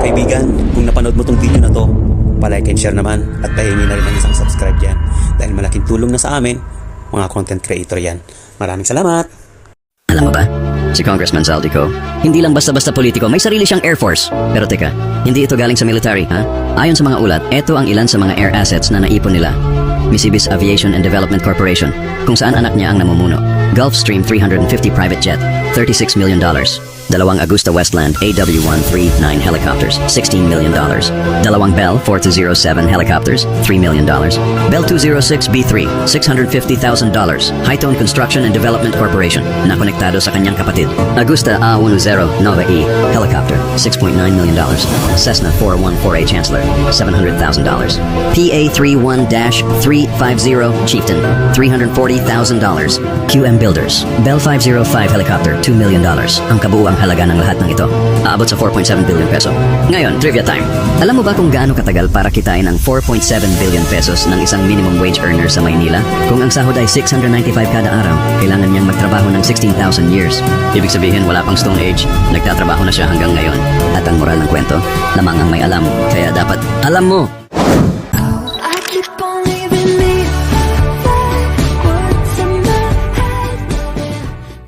kaibigan, kung napanood mo tong video na to, palike and share naman at pahingi na rin ng isang subscribe dyan. Dahil malaking tulong na sa amin, mga content creator yan. Maraming salamat! Alam mo ba, si Congressman Zaldico, hindi lang basta-basta politiko, may sarili siyang Air Force. Pero teka, hindi ito galing sa military, ha? Ayon sa mga ulat, ito ang ilan sa mga air assets na naipon nila. Misibis Aviation and Development Corporation, kung saan anak niya ang namumuno. Gulfstream 350 private jet, $36 million. Dalawang Augusta Westland AW139 helicopters, $16 million. Dalawang Bell 4207 helicopters, $3 million. Bell 206B3, $650,000. Hightone Construction and Development Corporation, na konektado sa kanyang kapatid. Augusta A10 Nova E helicopter, $6.9 million. Cessna 414A Chancellor, $700,000. PA31-350 Chieftain, $340,000. QM Builders, Bell 505 helicopter, $2 million. Ang kabuuang halaga ng lahat ng ito, aabot sa 4.7 billion peso. Ngayon, trivia time. Alam mo ba kung gaano katagal para kitain ang 4.7 billion pesos ng isang minimum wage earner sa Maynila? Kung ang sahod ay 695 kada araw, kailangan niyang magtrabaho ng 16,000 years. Ibig sabihin, wala pang Stone Age, nagtatrabaho na siya hanggang ngayon. At ang moral ng kwento, lamang ang may alam. Kaya dapat, alam mo!